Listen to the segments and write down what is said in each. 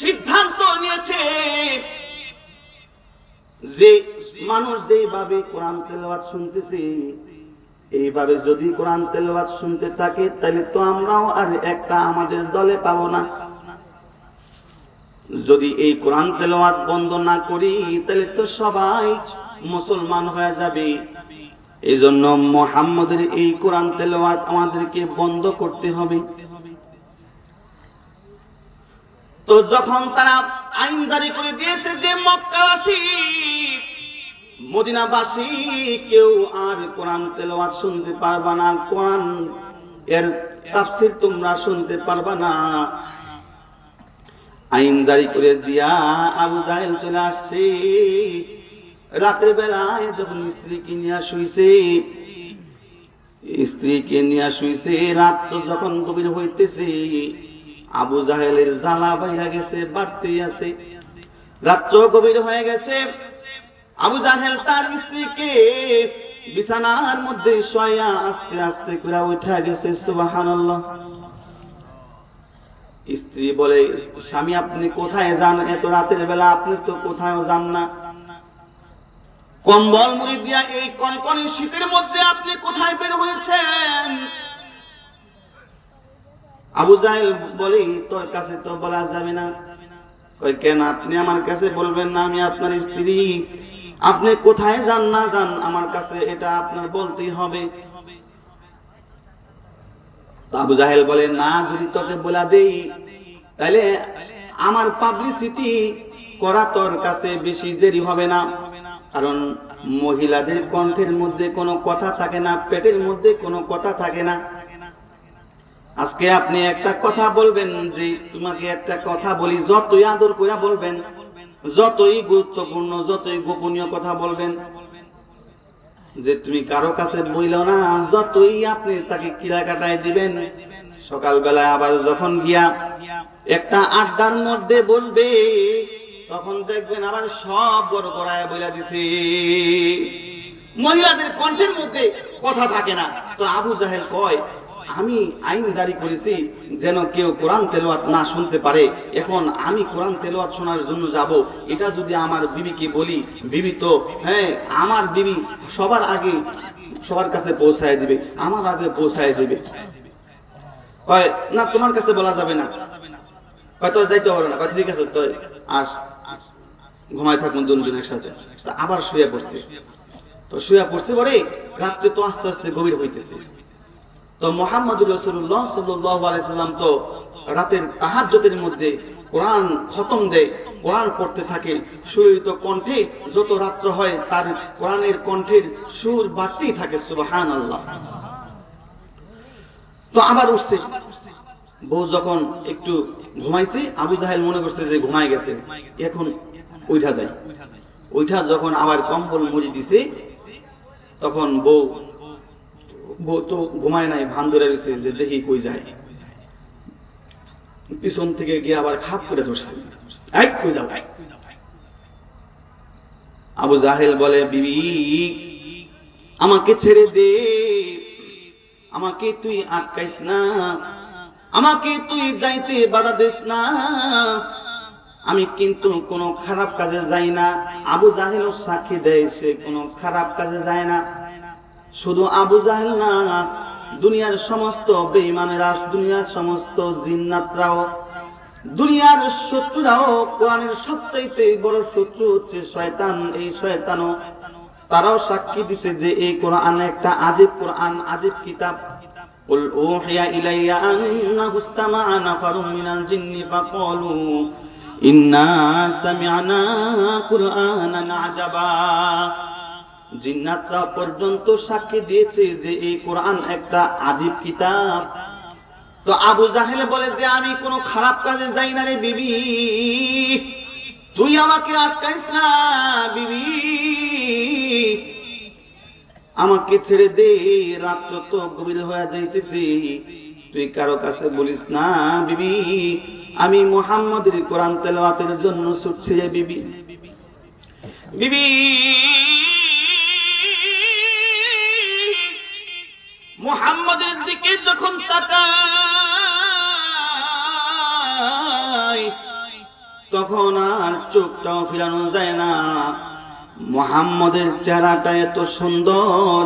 সিদ্ধান্ত নিয়েছে যে মানুষ যেভাবে কোরআন তেলাওয়াত শুনতেছে, এইভাবে যদি কোরআন তেলাওয়াত শুনতে থাকে, তাহলে তো আমরাও আর একটা আমাদের দলে পাবো না। যদি এই কোরআন তেলাওয়াত বন্ধ না করি, তাহলে তো সবাই মুসলমান হয়ে যাবে। এই জন্য মোহাম্মদের এই কোরআন তেলাওয়াত আমাদেরকে বন্ধ করতে হবে। তো যখন তারা আইন জারি করে দিয়েছে যে মক্কাবাসী, মদিনাবাসী, কেউ আর কোরআন তেলাওয়াত শুনতে পারবা না। কোরআন এর তাফসির তোমরা শুনতে পারবা না। আইন জারি করে দিয়া আবু জাহেল চলে আসছে। রাতের বেলায় যখন স্ত্রীকে নিয়ে শুইছে, স্ত্রীকে নিয়ে শুইছে, রাত তো যখন গভীর হইতেছে আবু জাহেলের জ্বালা বাইরা গেছে, বাড়তে আছে। রাত্র গভীর হয়ে গেছে। আবু জাহেল তার স্ত্রীকে বিছানার মধ্যে শয়া আস্তে আস্তে করে উঠা গেছে, সুবহানাল্লাহ। স্ত্রী বলে, স্বামী, আপনি কোথায় যান? এত রাতের বেলা আপনি তো কোথায় যান না। কম্বল মুড়ি দিয়া এই কনকনে শীতের মধ্যে আপনি কোথায় বের হয়েছেন? আবু জাহেল বলে তোর কাছে তো বলা যাবে না। কই কেন? আপনি আমার কাছে বলবেন না আমি আপনার স্ত্রী। আপনি কোথায় যান না যান, আমার কাছে এটা আপনার বলতেই হবে। আবু জাহেল বলে, না, যদি তোকে বলা দেই তাহলে আমার পাবলিসিটি করা তোর কাছে বেশি দেরি হবে না। কারণ মহিলাদের কণ্ঠের মধ্যে কোনো কথা থাকে না, পেটের মধ্যে কোনো কথা থাকে না। আজকে আপনি একটা কথা বলবেন যে, তোমাকে একটা কথা বলি, যতই আদর করে বলবেন, যতই গুরুত্বপূর্ণ, যতই গোপনীয় কথা বলবেন, যে তুমি কারও কাছে বইল না, যতই আপনি তাকে কিরা কাটায় দিবেন, সকালবেলায় আবার যখন গিয়া একটা আড্ডার মধ্যে বসবে, তখন দেখবেন আবার সব বড় করায় বইলা দিছে। মহিলাদের কণ্ঠের মধ্যে কথা থাকে না। তো আবু জাহেল কয় আমি আইন জারি করেছি যেন কেউ কোরআন তেলাওয়াত না শুনতে পারে। এখন আমি কোরআন তেলাওয়াত শোনার জন্য যাব। এটা যদি আমার বিবিকে বলি, বিবি তো হ্যাঁ আমার বিবি সবার আগে সবার কাছে পৌঁছায় দিবে, আমার আগে পৌঁছায় দিবে। কয়, না, তোমার কাছে বলা যাবে না। কয় তো যাইতে পারো না। কয়, ঠিক আছে তো আস। ঘুমায় থাকুন দুজন একসাথে। আবার শুয়ে পড়ছে। তো শুয়ে পড়ছে পরে রাত্রে তো আস্তে আস্তে গভীর হইতেছে। তো মোহাম্মদ রসুল্লাহ সাল্লাম তো রাতের তাহাজ্জতের মধ্যে কোরআন খতম দেয়, কোরআন পড়তে থাকে। সুরিত কণ্ঠে যত রাত্র হয়, তার কোরআনের কণ্ঠের সুর বাড়তেই থাকে সুবাহান আল্লাহ তো আবার উঠছে। বউ যখন একটু ঘুমাইছে, আবু জাহেল মনে করছে যে ঘুমাই গেছে। এখন উঠা যায়। উঠা যখন আবার কম্বল মুড়ি দিছে, তখন বউ তো ঘুমায় নাই, ভান ধরে রয়েছে যে দেখি কই যায়। পিছন থেকে গিয়ে আবার খাপ করে ধরছে। আবু জাহেল বলে, বিবি, আমাকে ছেড়ে দে। আমাকে তুই আটকাইস না। আমাকে তুই যাইতে বাধা দিস না। আমি কিন্তু কোনো খারাপ কাজে যাই না। আবু জাহেল সাক্ষী দেয়, সে কোনো খারাপ কাজে যায় না। শুধু আবু জাহেল না দুনিয়ার সমস্ত বেঈমানেরা দুনিয়ার সমস্ত জিন্নাতরাও দুনিয়ার শত্রুরাও কোরআনের সবচাইতে বড় শত্রু হচ্ছে শয়তান এই শয়তানও তারাও সাক্ষী দিছে যে এই কোরআন একটা আজীব কোরআন আজীব কিতাব قل أوحي إلي أنه استمع نفر من الجن فقالوا إنا سمعنا قرآنا عجبا জিন্নাতরা পর্যন্ত সাক্ষী দিয়েছে যে এই কোরআন একটা আজীব কিতাব। তো আবু জাহেলে বলে যে, আমি কোনো খারাপ কাজে যাই না রে বিবি। তুই আমাকে আটকাইস না বিবি। আমাকে ছেড়ে দে, রাত্র তো গভীর হয়ে যাইতেছে। তুই কারও কাছে বলিস না বিবি। আমি মোহাম্মদের কোরআন তেলাওয়াতের জন্য ছুটছি রে বিবি। বিবি মোহাম্মদের দিকে যখন তাকাই তখন আর চোখটাও ফিরানো যায় না। মোহাম্মদের চেহারাটা এত সুন্দর।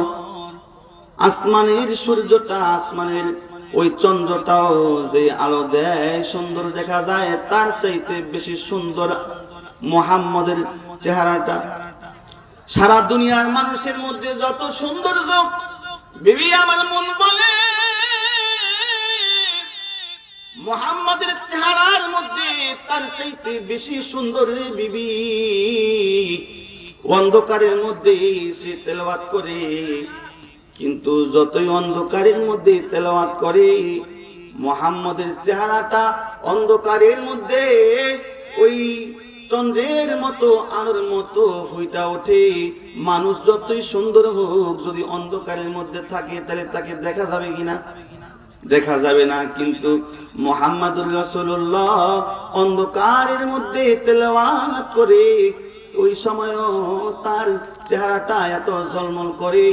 আসমানের সূর্যটা আসমানের ওই চন্দ্রটাও যে আলো দেয়, সুন্দর দেখা যায়। তার চাইতে বেশি সুন্দর মোহাম্মদের চেহারাটা। সারা দুনিয়ার মানুষের মধ্যে যত সৌন্দর্য বিবি আমার মন বলে, মোহাম্মদের চেহারার মধ্যে তার চাইতে বেশি সুন্দর বিবি। অন্ধকারের মধ্যে সে তেলাওয়াত করে, কিন্তু যতই অন্ধকারের মধ্যে তেলাওয়াত করে, মোহাম্মদের চেহারাটা অন্ধকারের মধ্যে ওই চন্দ্রের মতো, আলোর মতো ফুইটা ওঠে। মানুষ যতই সুন্দর হোক, যদি অন্ধকারের মধ্যে থাকে, তাহলে তাকে দেখা যাবে কিনা? দেখা যাবে না, কিন্তু মোহাম্মদুর রসুল্লাহ অন্ধকারের মধ্যে তেলাওয়াত করে, ওই সময়ও তার চেহারাটা এত জলমল করে,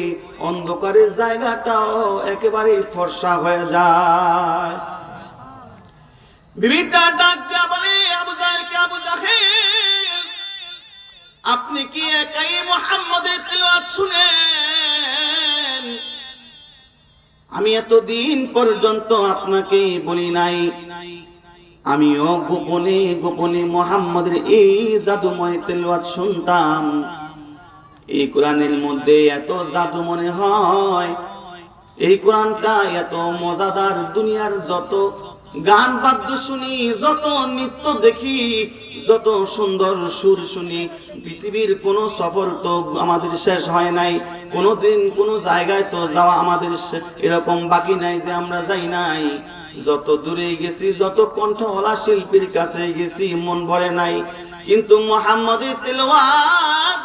অন্ধকারের জায়গাটাও একেবারে ফর্সা হয়ে যায়। বিবিটা ডাক বলে আপনি কি একাই মোহাম্মদের তেলাওয়াত শুনেন? আমি এতদিন পর্যন্ত আপনাকে বলি নাই, আমিও গোপনে গোপনে মোহাম্মদের এই জাদুময় তেলওয়াত শুনতাম। এই কোরআনের মধ্যে এত জাদু মনে হয়, এই কোরআনটা এত মজাদার, দুনিয়ার যত গান বাদ্য শুনি, যত নৃত্য দেখি, যত সুন্দর সুর শুনি, পৃথিবীর কোন সফর তো আমাদের শেষ হয় নাই কোনোদিন কোনো জায়গায় তো যাওয়া আমাদের এরকম বাকি নাই যে আমরা যাই নাই। যত দূরে গেছি, যত কণ্ঠওয়ালা শিল্পীর কাছে গেছি, মন ভরে নাই। কিন্তু মোহাম্মদের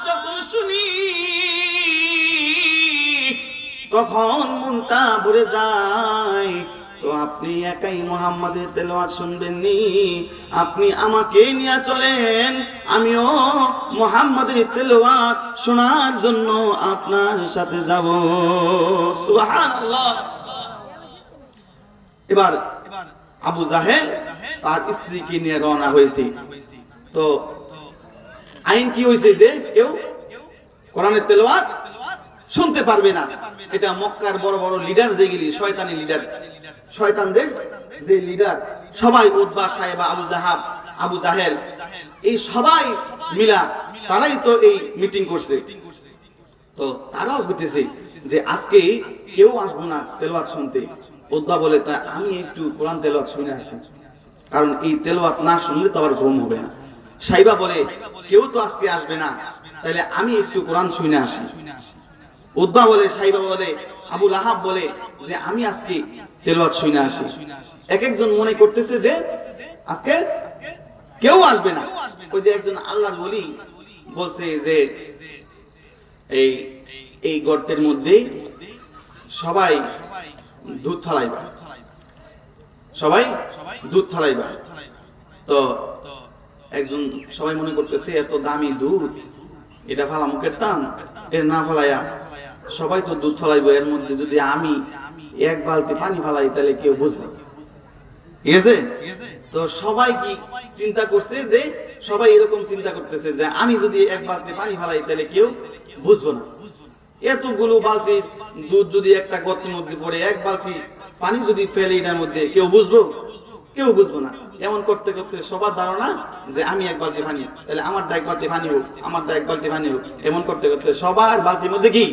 যখন শুনি, তখন মনটা ভরে যায়। তো আপনি একাই মোহাম্মদের তেলাওয়াত শুনবেন নি আপনি আমাকে নিয়ে চলেন, আমিও মোহাম্মদের তেলাওয়াত শোনার জন্য আপনার সাথে যাব। এবার আবু জাহেল তার স্ত্রীকে নিয়ে রওনা হয়েছে। তো আইন কি হয়েছে যে কেউ কোরআনের তেলাওয়াত শুনতে পারবে না? এটা মক্কার বড় বড় লিডার যেগুলি, শয়তানি লিডার শয়তানদের যে লিডার সবাই উদ্বা সাহেব আবু জাহাব, আবু জাহেল, এই সবাই মিলা তারাই তো এই মিটিং করছে। তো তারাও বুঝতেছে যে আজকে কেউ আসব না তেলওয়াত শুনতে। উদ্বা বলে, তা আমি একটু কোরআন তেলওয়াত শুনে আসি। কারণ এই তেলওয়াত না শুনলে তো আবার ঘুম হবে না। সাইবা বলে, কেউ তো আজকে আসবে না। তাহলে আমি একটু কোরআন শুনে আসি। উদ্বা বলে সাইবা বলে, আবু লাহাব বলে যে, আমি আজকে তেলওয়াত শুনে আসি। এক একজন মনে করতেছে যে, আজকে কেউ আসবে না। ওই যে একজন আল্লাহর বলি বলছে যে, এই এই গর্তের মধ্যে সবাই দুধ ফালাইবা। সবাই দুধ ফালাইবা। তো একজন সবাই মনে করতেছে, এত দামি দুধ। এটা ফালা মুখের দাম এর না ফালাইয়া সবাই তো দুধ ফালাইবো, এর মধ্যে যদি আমি এক বালতি পানি ফালাই, তাহলে কেউ বুঝবে আছে? তো সবাই কি চিন্তা করছে যে, সবাই এরকম চিন্তা করতেছে যে, আমি যদি এক বালতি পানি ফালাই, তাহলে কেউ বুঝব না। এতগুলো বালতি দুধ যদি একটা গর্তের মধ্যে পড়ে, এক বালতি পানি যদি ফেলে, এটার মধ্যে কেউ বুঝব? কেউ বুঝব না। এমন করতে করতে সবার ধারণা যে আমি এক বালতি পানি। তাহলে আমার এক বালতি পানি হোক, আমার এক বালতি পানি হোক। এমন করতে করতে সবার বালতির মধ্যে কি?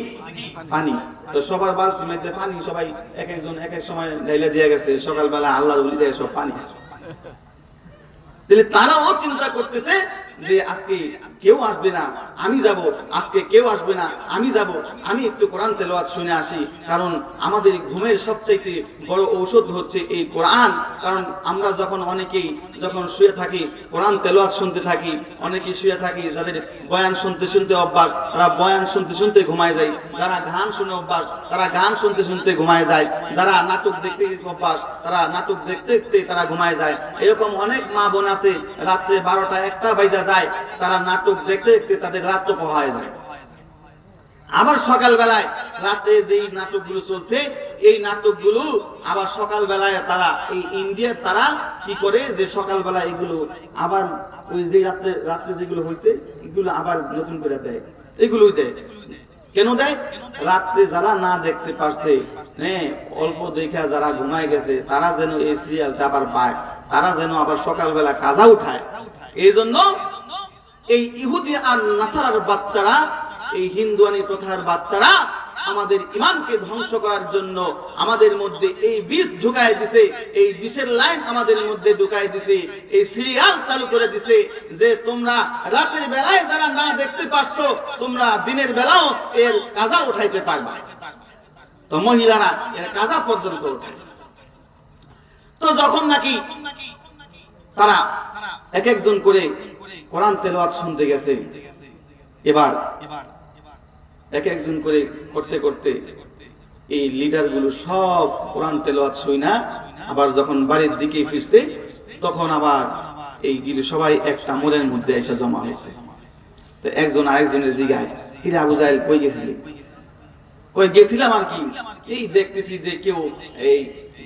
পানি। তো সবার বালতির মধ্যে পানি সবাই এক একজন এক এক সময় ঢাইলে দিয়ে গেছে, সকালবেলা আল্লাহ বলি দেয় সব পানি। তাহলে তারাও চিন্তা করতেছে যে আজকে কেউ আসবে না, আমি যাব, আজকে কেউ আসবে না, আমি যাব। আমি একটু কোরআন তেলাওয়াত শুনে আসি, কারণ আমাদের ঘুমের সবচাইতে বড় ঔষধ হচ্ছে এই কোরআন। কারণ আমরা যখন অনেকেই যখন শুয়ে থাকি, কোরআন তেলাওয়াত শুনতে থাকি, অনেকেই শুয়ে থাকি যাদের বয়ান শুনতে শুনতে অভ্যাস, তারা বয়ান শুনতে শুনতে ঘুমায় যায়। যারা গান শুনে অভ্যাস, তারা গান শুনতে শুনতে ঘুমায় যায়। যারা নাটক দেখতে অভ্যাস, তারা নাটক দেখতে দেখতে তারা ঘুমায় যায়। এরকম অনেক মা বোন আছে, রাত্রে বারোটা, একটা বাইজা যায়, তারা নাটক দেখতে দেখতে তাদের রাত্র পোহায় যায়। আবার সকালবেলায় রাতে যেই নাটকগুলো চলছে, এই নাটকগুলো আবার সকালবেলায় তারা, এই ইন্ডিয়ার তারা কি করে যে সকালবেলা এগুলো আবার ওই যে রাত্রে রাত্রে যেগুলো হয়েছে, এগুলো আবার নতুন করে দেয়। এগুলোই দেয়। কেন দেয়? রাত্রে যারা না দেখতে পারছে হ্যাঁ অল্প দেখে যারা ঘুমায় গেছে, তারা যেন এই সিরিয়ালটা আবার পায়, তারা যেন আবার সকালবেলা কাজা উঠায়। এই জন্য এই ইহুদি আর নাসারার বাচ্চারা, এই হিন্দুয়ানি প্রথার বাচ্চারা আমাদের ইমানকে ধ্বংস করার জন্য আমাদের মধ্যে এই বিষ ঢুকায় দিছে, এই বিষের লাইন আমাদের মধ্যে ঢুকায় দিছে, এই সিরিয়াল চালু করে দিছে যে তোমরা রাতের বেলায় যারা না দেখতে পারছ, তোমরা দিনের বেলাও এর কাজা উঠাইতে পারবা। তো মহিলারা এর কাজা পর্যন্ত উঠায়। তো যখন নাকি তারা এক একজন করে কোরআন তেলাওয়াত শুনতে গেছে। এবার এক একজন করে করতে করতে এই লিডারগুলো সব কোরআন তেলাওয়াত শুই না, আবার যখন বাড়ির দিকে ফিরছে, তখন আবার এই গিলে সবাই একটা মোড়ের মধ্যে এসে জমা হয়েছে। তো একজন আরেকজনের জিগায়, কিরে আবু জাহেল কই গেছিলি? কই গেছিলাম আর কি? এই দেখতেছি যে কেউ এই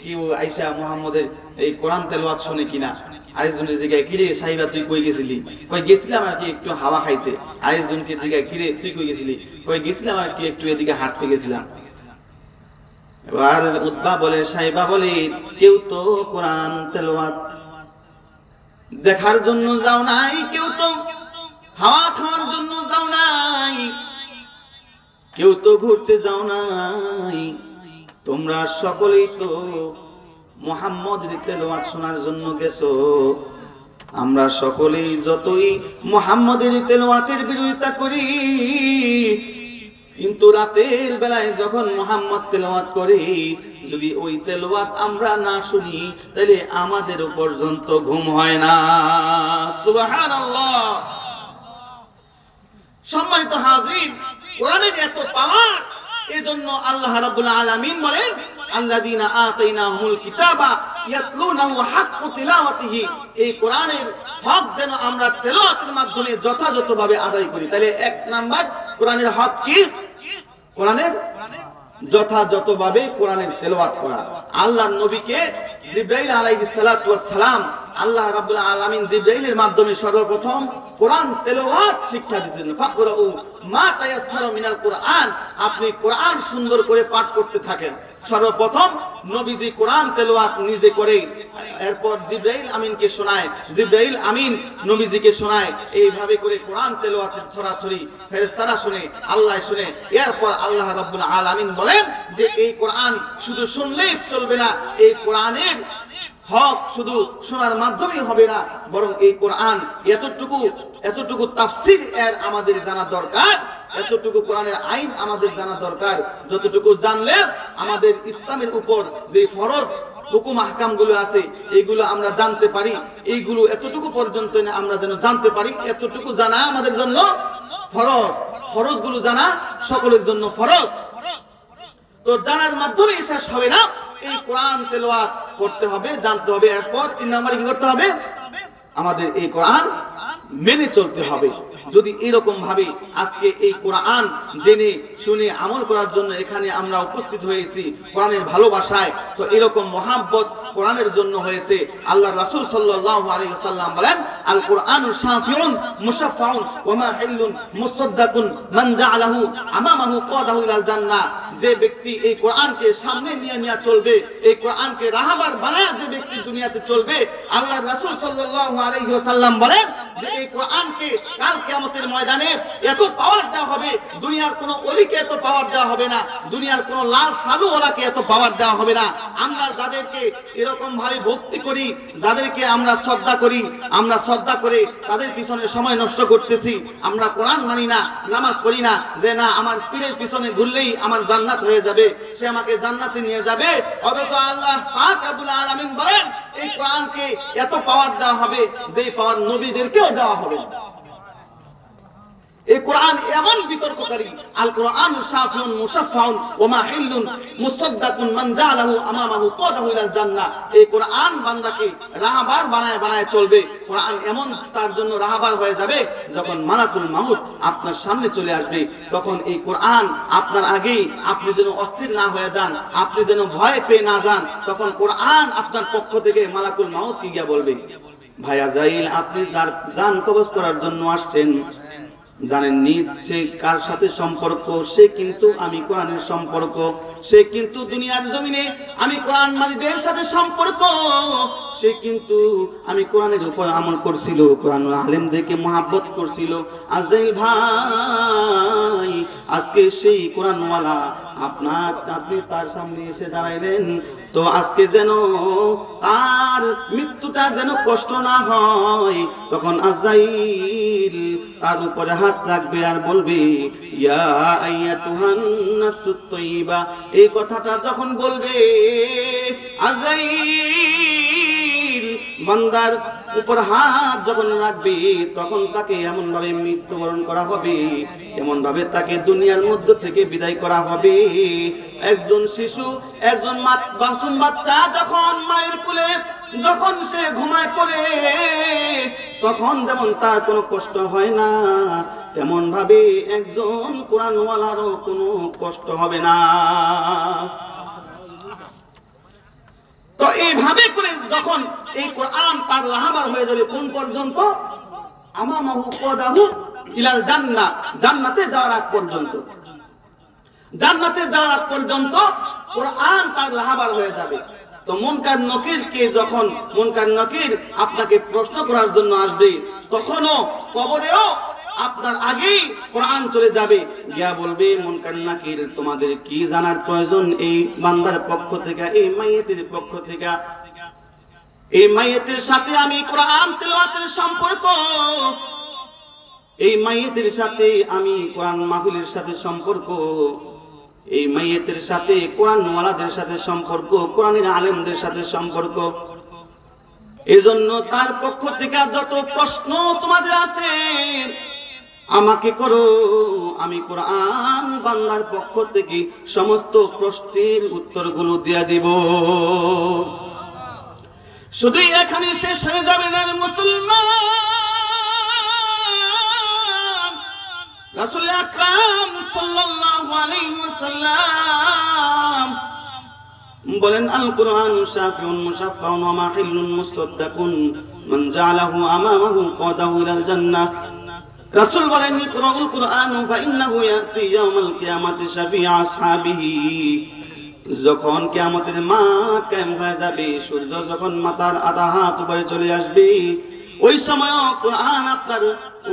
কেউ আইসা মোহাম্মদের এই কোরআন তেলাওয়াত শুনে কিনা। আরেকজনের জিগায়, কিরে সাহিবা, তুই কই গেছিলি? কই, গেছিলাম আর কি একটু হাওয়া খাইতে। আরেকজনকে জিগায়, কিরে, তুই কই গেছিলি? কই, গেছিলাম আর কি একটু এদিকে হাঁটতে গেছিলাম। এবার উদ্বা বলে, সাহিবা, বলে, কেউ তো কোরআন তেলাওয়াত দেখার জন্য যাও নাই, কেউ তো হাওয়া খাওয়ার জন্য যাও নাই। কেউ তো ঘুরতে যাও নাই। তোমরা সকলেই তো মোহাম্মদ তেলাওয়াত শোনার জন্য গেছো। আমরা সকলেই যতই মোহাম্মদের তেলাওয়াতের বিরোধিতা করি, কিন্তু রাতের বেলায় যখন মোহাম্মদ তেলাওয়াত করি, যদি ওই তেলাওয়াত আমরা না শুনি, তাহলে আমাদের পর্যন্ত ঘুম হয় না। সুবহানাল্লাহ। সম্মানিত হাজরিন কোরআনের এত পাওয়ার, এজন্য আল্লাহ রাব্বুল আলামিন বলেন, আল্লাযীনা আতাইনাহুমুল কিতাবা ইয়াতলুনাহু হাক্কা তিলাওয়াতিহি। এই কোরআনের হক যেন আমরা তেলাওয়াতের মাধ্যমে যথাযথভাবে আদায় করি। তাহলে এক নাম্বার, কোরআনের হক কি? কোরআনের যথাযথভাবে কোরআনের তেলাওয়াত করা। আল্লাহর নবীকে জিব্রাইল আলাইহিস সালাতু ওয়াস সালাম আল্লাহ রাব্বুল আলামিন জিব্রাইলের মাধ্যমে সর্বপ্রথম কোরআন তেলাওয়াত শিক্ষা দিয়েছেন। ফাকরাউ মা মিনাল কোরআন। আপনি কোরআন সুন্দর করে পাঠ করতে থাকেন। সর্বপ্রথম নবীজি কোরআন তেলাওয়াত নিজে এরপর জিব্রাইল আমিনকে শোনায়, জিব্রাইল আমিন নবীজিকে শোনায়। এইভাবে করে কোরআন তেলাওয়াতের ছড়াছড়ি ফেরেশতারা শুনে, আল্লাহ শুনে। এরপর আল্লাহ রাব্বুল আলামিন বলেন যে, এই কোরআন শুধু শুনলেই চলবে না, এই কোরআনের হক শুধু শোনার মাধ্যমেই হবে না, বরং এই কোরআন এতটুকু এতটুকু তাফসির এর আমাদের জানা দরকার, এতটুকু কোরআনের আইন আমাদের জানা দরকার। যতটুকু জানলে আমাদের ইসলামের উপর যে ফরজ হুকুমগুলো আছে, এইগুলো আমরা জানতে পারি। এইগুলো এতটুকু পর্যন্ত আমরা যেন জানতে পারি, এতটুকু জানা আমাদের জন্য ফরজ। ফরজগুলো জানা সকলের জন্য ফরজ। তো জানার মাধ্যমে শেষ হবে না। এই কোরআন তেলাওয়াত করতে হবে, জানতে হবে এরপর তিন নম্বরে কি করতে হবে? আমাদের এই কোরআন মেনে চলতে হবে। যদি এরকম ভাবে আজকে এই কোরআন জেনে, শুনে, আমল করার জন্য এখানে আমরা উপস্থিত হয়েছি কোরআনের ভালোবাসায়, তো এরকম মহাব্বত কোরআনের জন্য হয়েছে। আল্লাহ রাসূল সাল্লাল্লাহু আলাইহি ওয়াসাল্লাম বলেন আল কোরআনু শাফিউন, মুশাফফাউন ওয়া মা হিল্লুন, মুসাদ্দাকুন, মান জাআলাহু, আমামাহু, কাদাহু ইলাল জান্নাহ। যে ব্যক্তি এই কোরআনকে সামনে নিয়ে নিয়ে চলবে, এই কোরআনকে রাহাবার বানায় যে ব্যক্তি দুনিয়াতে চলবে, আল্লাহ রাসূল সাল্লাল্লাহু আলাইহি ওয়াসাল্লাম বলেন যে এই কোরআনকে কাল কিয়ামতের ময়দানে এত পাওয়ার দেওয়া হবে, দুনিয়ার কোনো অলিকে এত পাওয়ার দেওয়া হবে না, দুনিয়ার কোনো লাল সাধু ওলাকে এত পাওয়ার দেওয়া হবে না। আমরা যাদেরকে এরকম ভাবে ভক্তি করি, যাদেরকে আমরা শ্রদ্ধা করি, আমরা শ্রদ্ধা করে তাদের পিছনে সময় নষ্ট করতেছি। আমরা কোরআন মানি না, নামাজ পড়ি না, যে না, আমার পীরের পিছনে ঘুরলেই আমার জান্নাত হয়ে যাবে, সে আমাকে জান্নাতে নিয়ে যাবে। অথচ আল্লাহ বলেন, এই কোরআনকে এত পাওয়ার দেওয়া হবে যে পাওয়ার নবীদেরকেও দেওয়া হবে এই কোরআন এমন বিতর্ককারী। আল কোরআন ওয়া মান আমামাহু, কাদাহু ইলাল জান্নাহ। এই কোরআন বান্দাকে বানায় বানায় চলবে। কোরআন এমন তার জন্য হয়ে যাবে যখন মালাকুল আপনার সামনে চলে আসবে। তখন এই কোরআন আপনার আগেই আপনি যেন অস্থির না হয়ে যান, আপনি যেন ভয় পেয়ে না যান, তখন কোরআন আপনার পক্ষ থেকে মালাকুল মামুত কি গিয়া বলবে, ভাইয়া জাইল, আপনি যার জান কবজ করার জন্য আসছেন। জানেন নিজ সে কার সাথে সম্পর্ক, সে কিন্তু আমি কোরআনের সম্পর্ক। সে কিন্তু দুনিয়ার জমিনে আমি কোরআন মালিদের সাথে সম্পর্ক। সে কিন্তু আমি কোরআনের উপর আমল করছিল কোরআন দেখে মহাব্বত করছিল। আজাইল ভাই, আজকে সেই কোরআনওয়ালা আপনার আপনি তার সামনে এসে দাঁড়াইলেন। তো আজকে যেন তার মৃত্যুটা যেন কষ্ট না হয়, তখন আজাইল তার উপরে হাত রাখবে আর বলবে, ইয়া আইয়াতুহান নাফসুত তাইয়্যিবা এই কথাটা যখন বলবে, আজাইল বান্দার উপর হাত যখন রাখবে, তখন তাকে এমন ভাবে মৃত্যুবরণ করা হবে এমন ভাবে তাকে দুনিয়ার মধ্য থেকে বিদায় করা হবে। একজন শিশু, একজন মাসুম বাচ্চা যখন মায়ের কোলে, যখন সে ঘুমায় পড়ে, তখন যেমন তার কোনো কষ্ট হয় না তেমন ভাবে একজন কোরআনওয়ালারও কোনো কষ্ট হবে না। তো এইভাবে করে যখন এই কোরআন তার লাহাবার হয়ে যাবে, কোন পর্যন্ত? আমামাহু কদাহু ইলাল জান্নাহ, জান্নাতে যাওয়ার আগ পর্যন্ত। জান্নাতে যাওয়ার আগ পর্যন্ত কোরআন তার লাহাবার হয়ে যাবে। তো মুনকার নকির কে যখন, মুনকার নকির আপনাকে প্রশ্ন করার জন্য আসবে, তখনও কবরেও আপনার আগেই কোরআন চলে যাবে। গিয়া বলবে মুনকার নাকির তোমাদের কি জানার প্রয়োজন? এই বান্দার পক্ষ থেকে, এই মাইয়েতের পক্ষ থেকে। এই মাইয়েতের সাথে আমি কোরআন তেলাওয়াতের সম্পর্ক। এই মাইয়েতের সাথে আমি কোরআন মাহফিলের সাথে সম্পর্ক। এই মাইয়েতের সাথে কোরআন ওয়ালাদের সাথে সম্পর্ক, কোরআনের আলেমদের সাথে সম্পর্ক। এজন্য তার পক্ষ থেকে যত প্রশ্ন তোমাদের আছে আমাকে করো, আমি কোরআন বান্দার পক্ষ থেকে সমস্ত প্রশ্নের উত্তরগুলো দিয়া দিব। শুধু এখানে শেষ হয়ে যাবে না মুসলমান। রাসূল আকরাম সাল্লাল্লাহু আলাইহি ওয়াসাল্লাম বলেন আল কোরআন শাফিউন মুশাফফাউন ওয়া মাহিল্লুন মুস্তাদ্দাকুন। মান জাআলাহু আমামাহু কাদাহু ইলাল জান্নাহ। রাসূল বলেন, ইকরাউল কোরআন, ফাইন্নাহু ইয়াতি ইয়াউমাল কিয়ামাতি শাফিআ আসহাবিহি। যখন কিয়ামতের মাঠ কায়েম হয়ে যাবে, সূর্য যখন মাথার আধা হাত উপরে চলে আসবে, ওই সময় কোরআন আপনার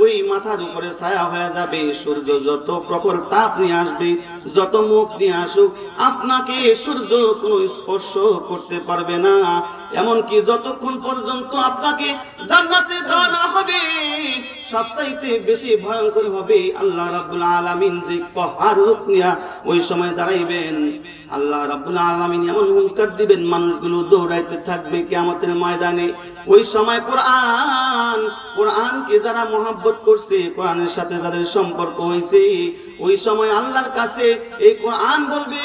ওই মাথার উপরে ছায়া হয়ে যাবে। সূর্য যত প্রখর তাপ নিয়ে আসবে, যত মুখ নিয়ে আসুক, আপনাকে সূর্য কোনো স্পর্শ করতে পারবে না। এমনকি যতক্ষণ পর্যন্ত আপনাকে জান্নাতে দেওয়া হবে, সবচাইতে বেশি ভয়ঙ্কর হবে আল্লাহ রাব্বুল আলামিন যে কহার রূপ নিয়া ওই সময় দাঁড়াইবেন। আল্লাহ রাব্বুল আলামিন এমন হুঙ্কার দিবেন, মানুষগুলো দৌড়াইতে থাকবে কিয়ামতের ময়দানে। ওই সময় কোরআন, কোরআনকে যারা মহাব্বত করছে, কোরআনের সাথে যাদের সম্পর্ক হয়েছে ওই সময় আল্লাহর কাছে এই কোরআন বলবে,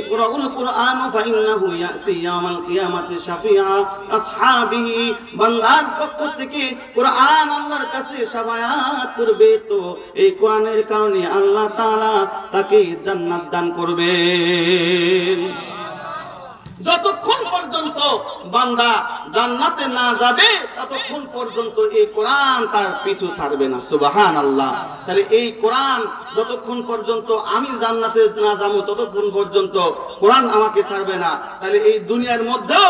ইকরাউল কোরআন ফাইন্নাহু ইয়াতি ইয়াউমাল কিয়ামাতি শাফিআ আসহাবিহি পক্ষ থেকে কোরআন আল্লাহর কাছে শাফায়াত করবে তো, এই কোরআনের কারণে আল্লাহ তাআলা তাকে জান্নাত দান করবেন। যতক্ষণ পর্যন্ত বান্দা জান্নাতে না যাবে, ততক্ষণ পর্যন্ত এই কোরআন তার পিছু ছাড়বে না। সুবাহান আল্লাহ তাহলে এই কোরআন যতক্ষণ পর্যন্ত আমি জান্নাতে না যাব, ততক্ষণ পর্যন্ত কোরআন আমাকে ছাড়বে না। তাহলে এই দুনিয়ার মধ্যেও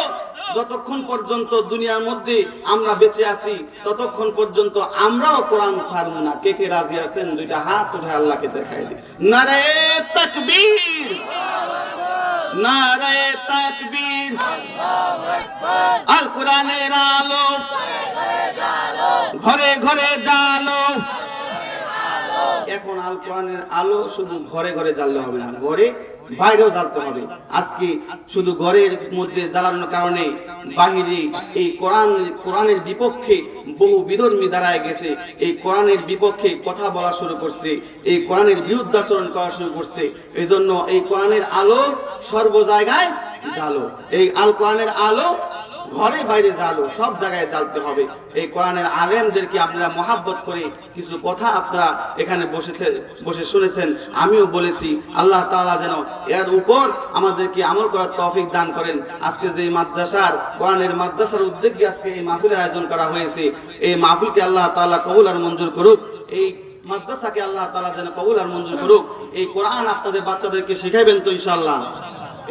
যতক্ষণ পর্যন্ত দুনিয়ার মধ্যে আমরা বেঁচে আছি, ততক্ষণ পর্যন্ত আমরাও কোরআন ছাড়বো না। কে কে রাজি আছেন? দুইটা হাত উঠে আল্লাহকে দেখাই দিই নারে তাকবীর। নারে তাকবীর। আল কোরআনের আলো। ঘরে ঘরে জালো। এখন আল কোরআনের আলো শুধু ঘরে ঘরে জ্বাললে হবে না, ঘরে বাইরেও জ্বালতে হবে। আজকে শুধু ঘরের মধ্যে জ্বালানোর কারণে বাহিরে এই কোরআন, কোরআনের বিপক্ষে বহু বিধর্মী দাঁড়ায় গেছে। এই কোরআনের বিপক্ষে কথা বলা শুরু করছে, এই কোরআনের বিরুদ্ধাচরণ করা শুরু করছে। এই জন্য এই কোরআনের আলো সর্ব জায়গায় জ্বালো। এই আল কোরআনের আলো ঘরে বাইরে জ্বালো, সব জায়গায় জ্বালতে হবে। এই কোরআনের আলেমদেরকে আপনারা মহাব্বত করে কিছু কথা আপনারা এখানে বসেছে, বসে শুনেছেন, আমিও বলেছি, আল্লাহ তাআলা যেন এর উপর আমাদেরকে আমল করার তৌফিক দান করেন। আজকে যে মাদ্রাসার, কোরআনের মাদ্রাসার উদ্যোগে আজকে এই মাহফিলের আয়োজন করা হয়েছে, এই মাহফিলকে আল্লাহ তাআলা কবুল আর মঞ্জুর করুক। এই মাদ্রাসাকে আল্লাহ তালা যেন কবুল আর মঞ্জুর করুক। এই কোরআন আপনাদের বাচ্চাদেরকে শেখাবেন তো ইনশাআল্লাহ।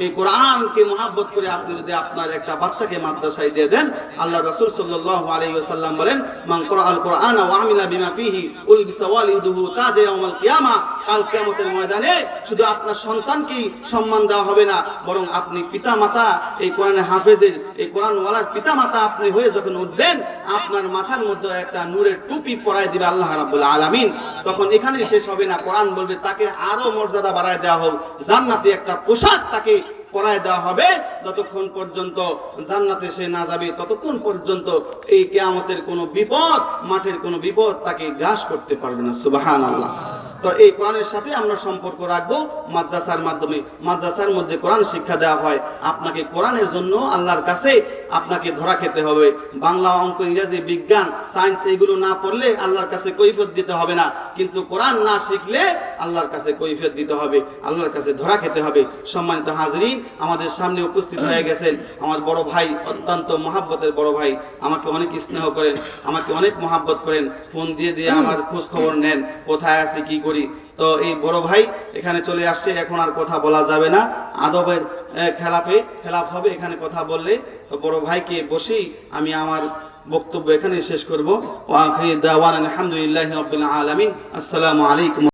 এই কোরআনকে মহাব্বত করে আপনি যদি আপনার একটা বাচ্চাকে মাদ্রাসায় দিয়ে দেন, আল্লাহ রাসূল সাল্লাল্লাহু আলাইহি ওয়াসাল্লাম বলেন, মান করাআল কোরআন ওয়া আমিলা বিমা ফিহি উলবিসা ওয়ালিদুহু তাজা কিয়ামা কাল কিয়ামতের ময়দানে শুধু আপনার সন্তানকেই সম্মান দেওয়া হবে না, বরং আপনি পিতামাতা, এই কোরআনের হাফেজের, এই কোরআন ওয়ালার পিতামাতা আপনি হয়ে যখন উঠবেন, আপনার মাথার মধ্যে একটা নূরের টুপি পরায় দিবে আল্লাহ রাব্বুল আলামিন। তখন এখানেই শেষ হবে না, কোরআন বলবে, তাকে আরও মর্যাদা বাড়ায় দেওয়া হোক। জান্নাতে একটা পোশাক তাকে পরায় দেওয়া হবে। যতক্ষণ পর্যন্ত জান্নাতে সে না যাবে, ততক্ষণ পর্যন্ত এই কেয়ামতের কোনো বিপদ, মাঠের কোনো বিপদ তাকে গ্রাস করতে পারবে না। সুবাহান আল্লাহ তো এই কোরআনের সাথে আমরা সম্পর্ক রাখব মাদ্রাসার মাধ্যমে। মাদ্রাসার মধ্যে কোরআন শিক্ষা দেওয়া হয়। আপনাকে কোরআনের জন্য আল্লাহর কাছে আপনাকে ধরা খেতে হবে। বাংলা অঙ্ক, ইংরেজি, বিজ্ঞান, সায়েন্স এগুলো না পড়লে আল্লাহর কাছে কৈফিয়ত দিতে হবে না। কিন্তু কোরআন না শিখলে আল্লাহর কাছে কৈফিয়ত দিতে হবে। আল্লাহর কাছে ধরা খেতে হবে। সম্মানিত হাজরিন, আমাদের সামনে উপস্থিত হয়ে গেছেন আমার বড় ভাই, অত্যন্ত মহাব্বতের বড় ভাই। আমাকে অনেক স্নেহ করেন, আমাকে অনেক মহাব্বত করেন। ফোন দিয়ে দিয়ে আমার খোঁজ খবর নেন। কোথায় আছে, কি করি? তো এই বড় ভাই এখানে চলে আসছে এখন আর কথা বলা যাবে না। আদবের আহ, খেলাফে খেলাফ হবে এখানে কথা বললে। তো বড় ভাইকে বসেই আমি আমার বক্তব্য এখানে শেষ করব। আলহামদুলিল্লাহ আলমিন। আসসালামু আলাইকুম।